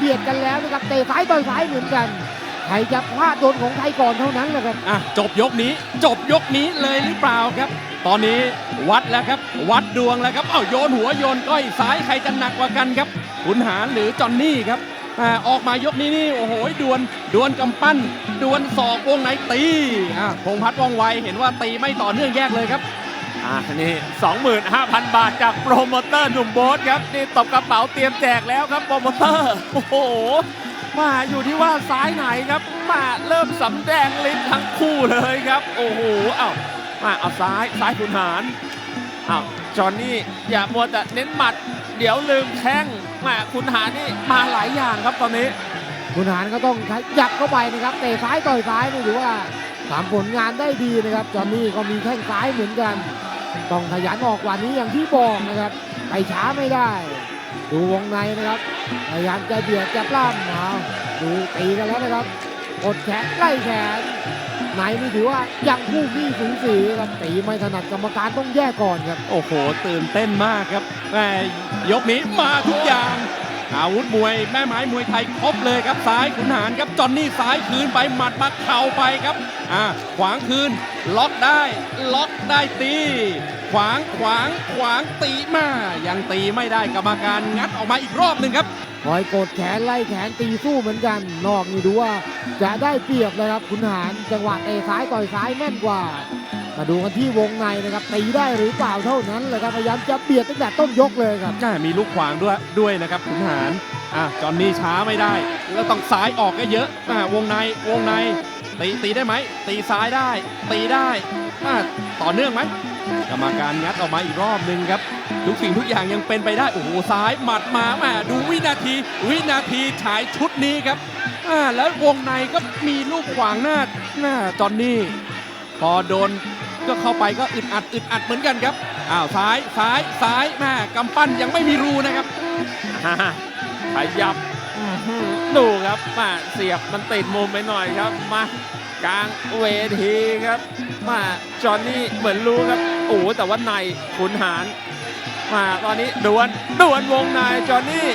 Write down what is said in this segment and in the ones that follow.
เบียดกันแล้วนะครับเตะซ้ายต่อยซ้ายเหมือนกันใครจะพลาดโดนของใครก่อนเท่านั้นแหละครับอะจบยกนี้จบยกนี้เลยหรือเปล่าครับ ตอนนี้วัดแล้วครับ วัดดวงแล้วครับเอ้าโยนหัวโยนก้อยซ้ายใครจะหนักกว่ากันครับขุนหารหรือจอนนี่ครับอ่าออกมายกนี้นี่โอ้โหดวลดวลกำปั้นดวลศอกวงไหนตีอะพงษ์พัฒน์ว่องไวเห็นว่าตีไม่ต่อเนื่องแยกเลยครับ อ่านี่25,000 บาทจากโปรโมเตอร์หนุ่มโบ๊ทครับนี่ตบกระเป๋าเตรียมแจกแล้วครับโปรโมเตอร์โอ้โหมาอยู่ที่ว่าซ้ายไหนครับมาเริ่มสำแดงฤทธิ์ทั้งคู่เลยครับ โอ้โหเอ้ามาเอาซ้ายซ้ายขุนหารเอ้าจอห์นนี่อย่ามัวแต่เน้นหมัด เดี๋ยวลืมแข้งมาขุนหารนี่มาหลายอย่างครับตอนนี้ คุณหารก็ต้องยับเข้าไปนะครับเตะซ้ายต่อยซ้ายนี่ถือว่าทำผลงานได้ดีนะครับจอห์นนี่ก็มีแข้งซ้ายเหมือนกัน ต้องขยันออกกว่านี้อย่างที่บอกนะครับ ไปช้าไม่ได้ ดูวงในนะครับ พยายามจะเบียดจะปล้ำเอาดูตีกันแล้วนะครับกดแขนไล่แขนไหนนี่ถือว่ายังคู่ขี้สูสีครับตีไม่ถนัดกรรมการต้องแยกก่อนครับ โอ้โห ตื่นเต้นมากครับแม่ยกนี้มาทุกอย่าง อาวุธมวยแม่ไม้มวยไทยครบเลยครับซ้ายขุนหารครับจอนนี่ซ้ายคืนไปหมัดมาเข่าไปครับอ่าขวางคืนล็อกได้ล็อกได้ตี ขวางขวางขวางตีมายังตีไม่ได้กรรมการงัดออกมาอีกรอบหนึ่งครับคอยกดแขนไล่แขนตีสู้เหมือนกัน นอกนี่ดูว่าจะได้เปรียบเลยครับคุณหารจังหวะเตะซ้ายต่อยซ้ายแม่นกว่า มาดูกันที่วงในนะครับตีได้หรือเปล่าเท่านั้นเลยครับพยายามจะเบียดตั้งแต่ต้นยกเลยครับน่ามีลูกขวางด้วยด้วยนะครับขุนหารอะจอนนี่ช้าไม่ได้ แล้วต้องซ้ายออกก็เยอะอะวงในวงในตีตีได้ไหมตีซ้ายได้ ตีได้อะต่อเนื่องไหมกรรมการงัดออกมาอีกรอบหนึ่งครับทุกสิ่งทุกอย่างยังเป็นไปได้โอ้โหซ้ายหมัดมาแม่ดูวินาที วินาทีฉายชุดนี้ครับอ่าแล้ววงในก็มีลูกขวางหน้าหน้าจอนนี่พอโดน ก็เข้าไปก็อึดอัดอึดอัดเหมือนกันครับอ้าวซ้ายซ้ายซ้ายแม่กำปั้นยังไม่มีรูนะครับอ่าขยับอื้อหือดูครับมาเสียบมันติดมุมไปหน่อยครับ มากลางเวทีครับ มาจอห์นนี่เหมือนรู้ครับโอ้โหแต่ว่าในขุนหารมาตอนนี้ดวลดวลวงในจอห์นนี่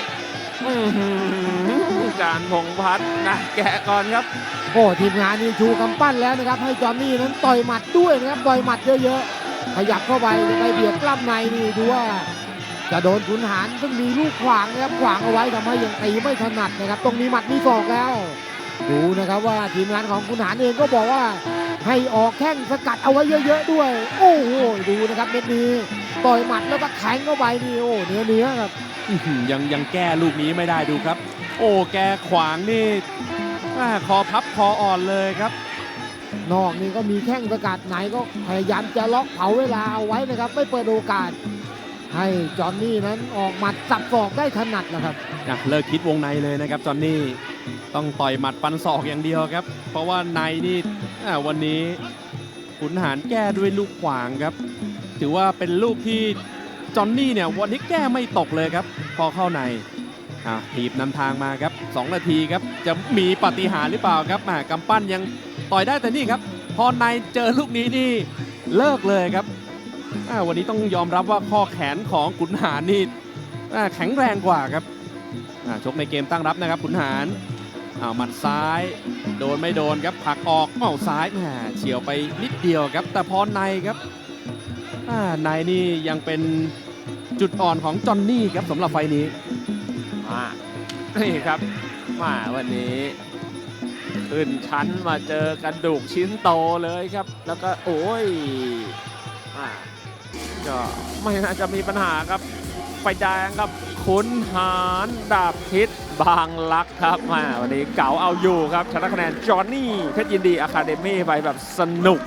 อื้อหือการพงพัฒน์นะแกะก่อนครับ โอ้ทีมงานนี่ชูกำปั้นแล้วนะครับ ให้จอห์นนี่นั้นต่อยหมัดด้วยนะครับต่อยหมัดเยอะๆ ขยับเข้าไปไปเบียดกล้ามในนี่ดูว่า จะโดนขุนหารซึ่งมีลูกขวางนะครับขวางเอาไว้ทำให้ยังตีไม่ถนัดนะครับตรงมีหมัดมีศอกแล้ว ดูนะครับว่าทีมงานของขุนหารเองก็บอกว่าให้ออกแข้งสกัดเอาไว้เยอะ ๆ ด้วย โอ้โหดูนะครับเม็ดนี้ ต่อยหมัดแล้วก็แทงเข้าไปนี่โอ้เนื้อเนื้อครับอื้อหือยังยังแก้ลูกนี้ไม่ได้ดูครับ โอ้แกขวางนี่อ่าคอพับคออ่อนเลยครับ นอกนี่ก็มีแข้งสกัดไหนก็พยายามจะล็อกเผาเวลาเอาไว้นะครับ ไม่เปิดโอกาส ให้จอห์นนี่นั้นออกหมัดสับศอกได้ถนัดนะครับอะเลิกคิดวงในเลยนะครับจอนนี่ต้องต่อยหมัดฟันศอกอย่างเดียวครับ เพราะว่าในนี่อ่าวันนี้ขุนหารแก้ด้วยลูกขวางครับ ถือว่าเป็นลูกที่จอนนี่เนี่ยวันนี้แก้ไม่ตกเลยครับ พอเข้าในอะถีบนำทางมาครับ 2 นาทีครับ จะมีปฏิหารหรือเปล่าครับอะกำปั้นยังต่อยได้แต่นี่ครับ พอในเจอลูกนี้นี่เลิกเลยครับอ่าวันนี้ต้องยอมรับว่าข้อแขนของขุนหารนี่แข็งแรงกว่าครับอ่าชกในเกมตั้งรับนะครับขุนหารอ้าวหมัดซ้าย โดนไม่โดนครับผลักออกเอ้าซ้ายแหมเฉียวไปนิดเดียวครับ แต่พอในครับ อ่าในนี่ยังเป็นจุดอ่อนของจอนนี่ครับสำหรับไฟนี้มานี่ครับมาวันนี้ ขึ้นชั้นมาเจอกระดูกชิ้นโตเลยครับ แล้วก็โอ้ยอ่าก็ไม่น่าจะมีปัญหาครับไฟแดงครับขุนหารดาบพิษบางลักครับมาวันนี้เก๋าเอาอยู่ครับชนะคะแนนจอห์นนี่เพชรยินดีอะคาเดมี่ไปแบบสนุก